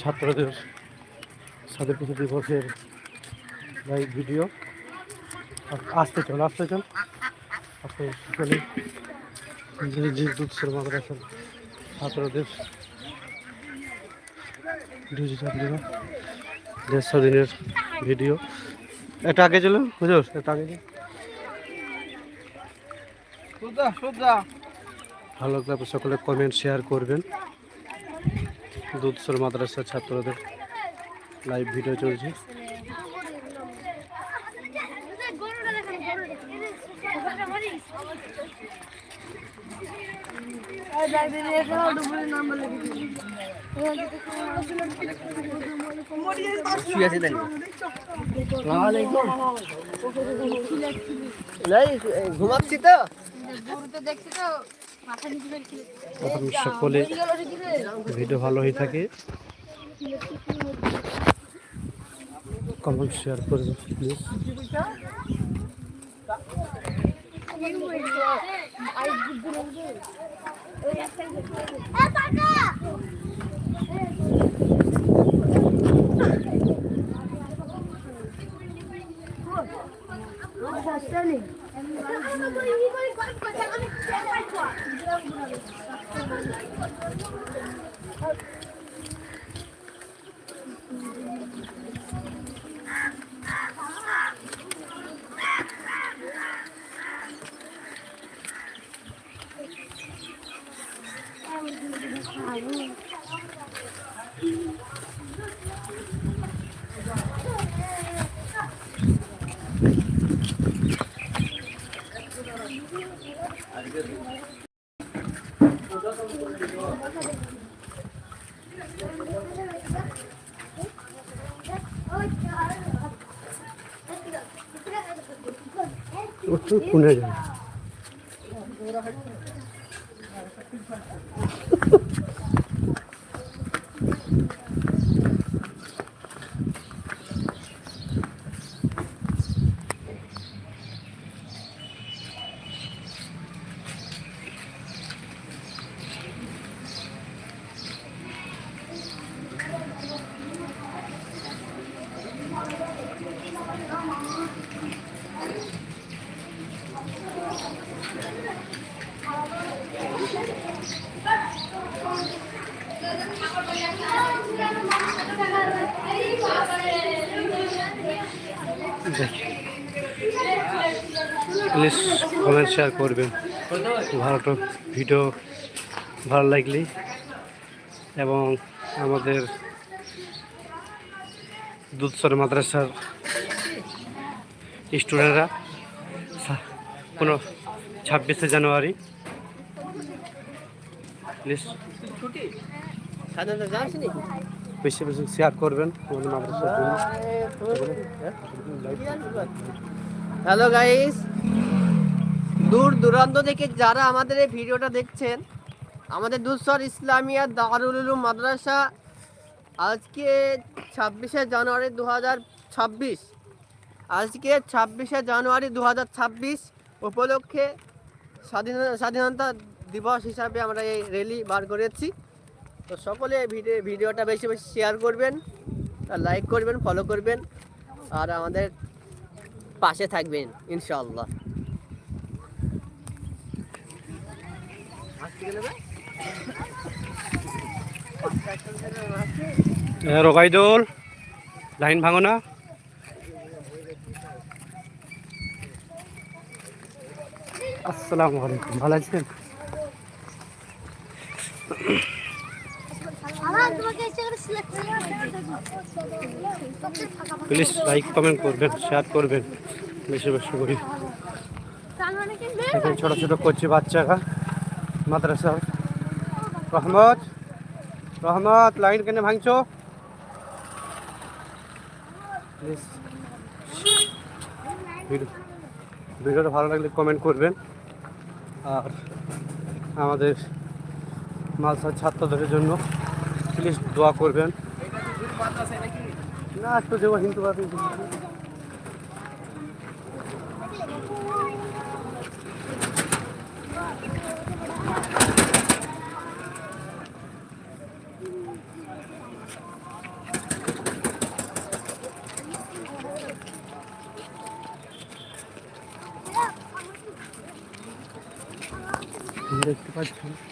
ছাত্রদের স্বাধীনতা দিবসের লাইভ ভিডিও আসতে চল আসতে চল। আসতে সকলে দুধসর মাদ্রাসার ছাত্রদের দেশ স্বাধীনের ভিডিও এটা আগে চলো হুজুর এটা আগে ভালো লাগলে সকলে কমেন্ট শেয়ার করবেন। দুধসর মাদ্রাসার ছাত্রদের লাইভ ভিডিও চলছে। ঘুমাচ্ছি তো? এখন সকলে ভিডিও ভালো হয়ে থাকে কমেন্ট শেয়ার করবেন প্লিজ একটু কোনে যায় প্লিজ কমেন্ট শেয়ার করবেন। ভালো ভিডিও ভালো লাগলে। এবং আমাদের দুধসর মাদ্রাসার স্টুডেন্টরা কোনো ছাব্বিশে জানুয়ারি। প্লিজ বেশি বেশি শেয়ার করবেন হ্যালো গাইস দূর দূরান্ত থেকে যারা আমাদের এই ভিডিওটা দেখছেন, আমাদের দুঃসর ইসলামিয়া দারুল মাদ্রাসা আজকে ছাব্বিশে জানুয়ারি দু ছাব্বিশ। আজকে ছাব্বিশে জানুয়ারি দু ছাব্বিশ উপলক্ষে স্বাধীনতা স্বাধীনতা দিবস হিসাবে আমরা এই র্যালি বার করেছি। তো সকলে ভিডিও ভিডিওটা বেশি বেশি শেয়ার করবেন লাইক করবেন ফলো করবেন, আর আমাদের পাশে থাকবেন, ইনশাআল্লাহ। রোগাইদোল লাইন ভাঙো না। আসসালামু আলাইকুম, ভালো আছেন? প্লিজ লাইক কমেন্ট করবেন শেয়ার করবেন। বেশি বেশি করি। এখানে ছোট ছোট করছে বাচ্চারা মাদ্রাসা রহমত রহমত লাইন কেন ভাঙছো? প্লিজ ভিডিওটা ভালো লাগলে কমেন্ট করবেন। আর আমাদের মালসার ছাত্রদের জন্য প্লিজ দোয়া করবেন। না একটু দেবো হিন্দু বাদ দেখতে পাচ্ছি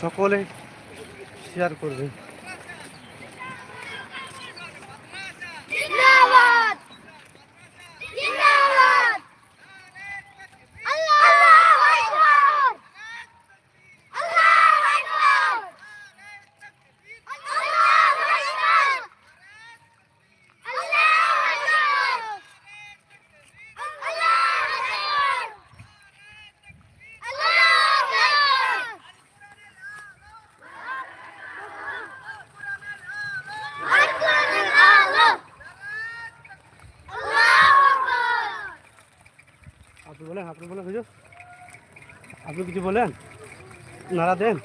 সকলে শেয়ার করবেন। আপনি বলেন আপনি বলেন হুজুর আপনি কিছু বলেন নারা দেন।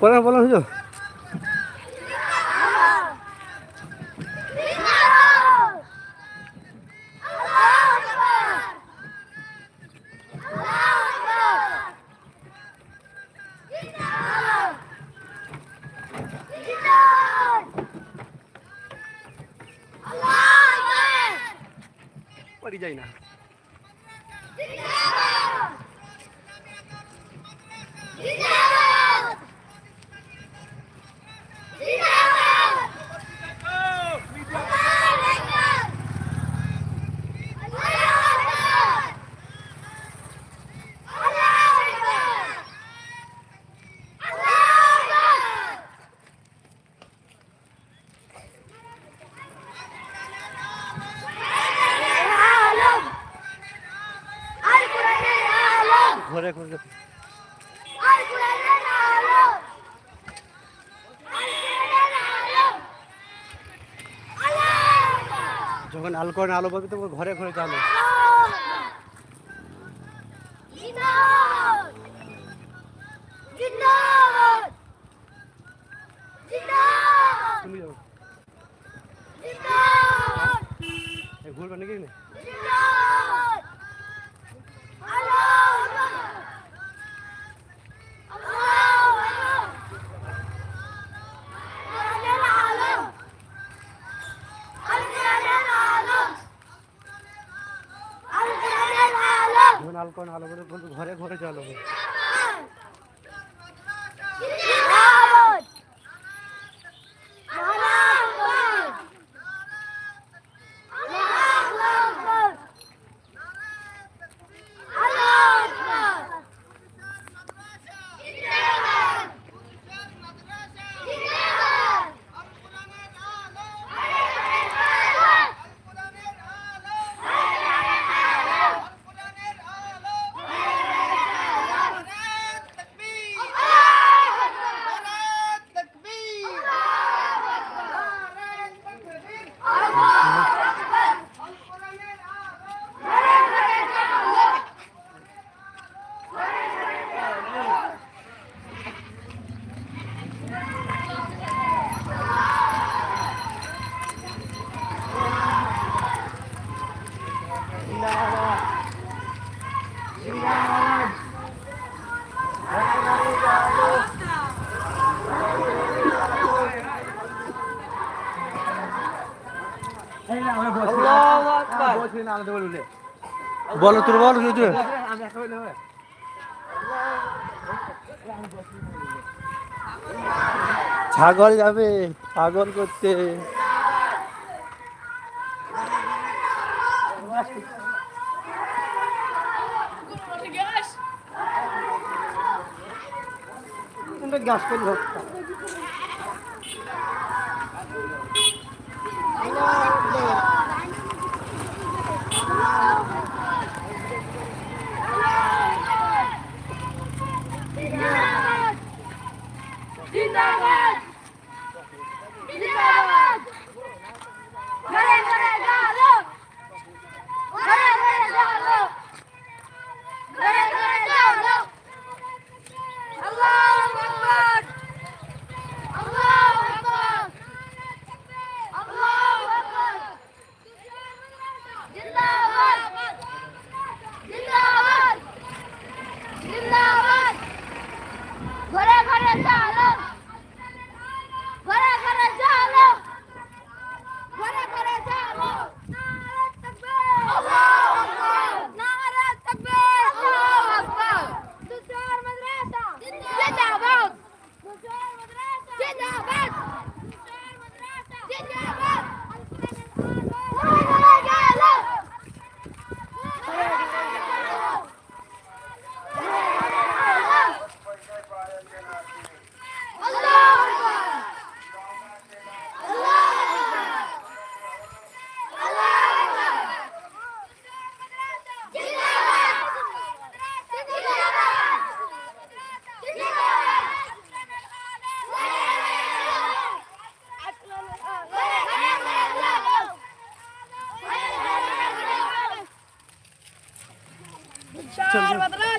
বলেন বলেন হুজুর যাই না যখন আলো করে আলো পাবে তখন ঘরে ঘরে চালো ঘুরবে নাকি ঘরে ঘরে জল বলো তোর বল ছাগল যাবে ছাগল করতে। গাছ করে Baba!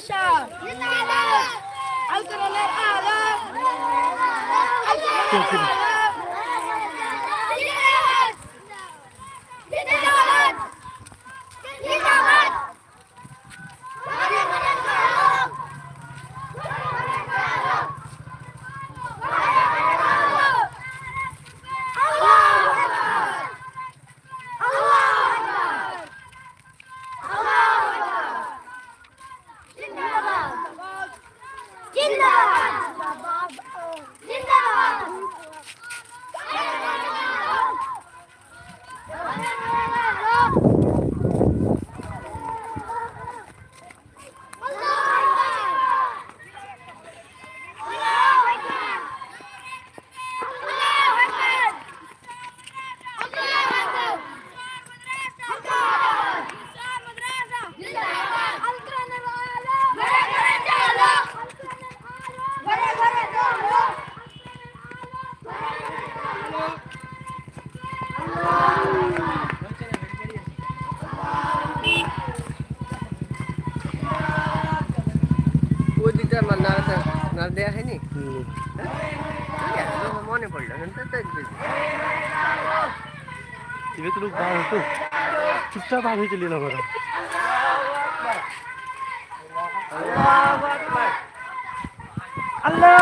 ভালোবাসা আল কোরআনের আলো আল কোরআনের আলো এবার তো লোক বার হতো চুপচাপ আমি চলে এলাম আমরা আল্লাহ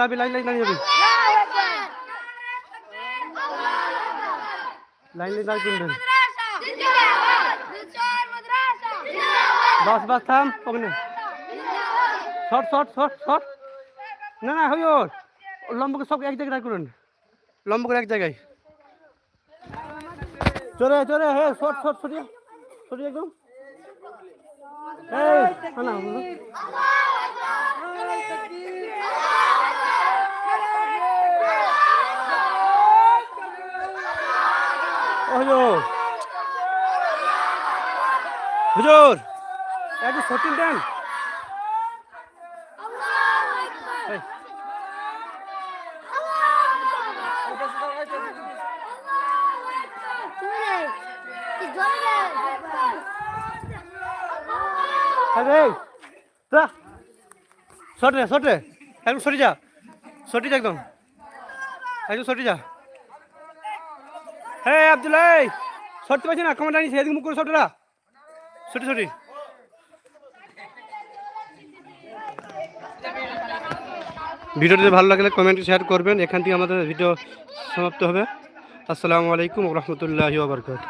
লাইন লাইন লাইন, দাঁড়িয়ে লাইন লাইন, দাঁড়িয়ে কিনবেন বাস বাস, থাম ওখানে শর্ট শর্ট শর্ট শর্ট না না, হই ওর লম্বকে সব এক জায়গায় করুন। লম্ব করে এক জায়গায়। চলে চলে, হে শর্ট শর্ট সরিয়ে সরিয়ে একদম। এই না না বলো। ও হুজুর। হুজুর একটু সচিন দেন। এই, এই রে, যা। সট রে একদম সরি যা। যা একদম। একদম সটি যা। হ্যাঁ আবদুল্লাই সরতে পারছি না কমান্ডার নিছে এদিকে মুখ করে সটরা সটি সটি ভিডিওটি ভালো লাগলে কমেন্ট, শেয়ার করবেন। এখান থেকে আমাদের ভিডিও সমাপ্ত হবে। আসসালামু আলাইকুম রহমতুল্লাহ ওবরকাত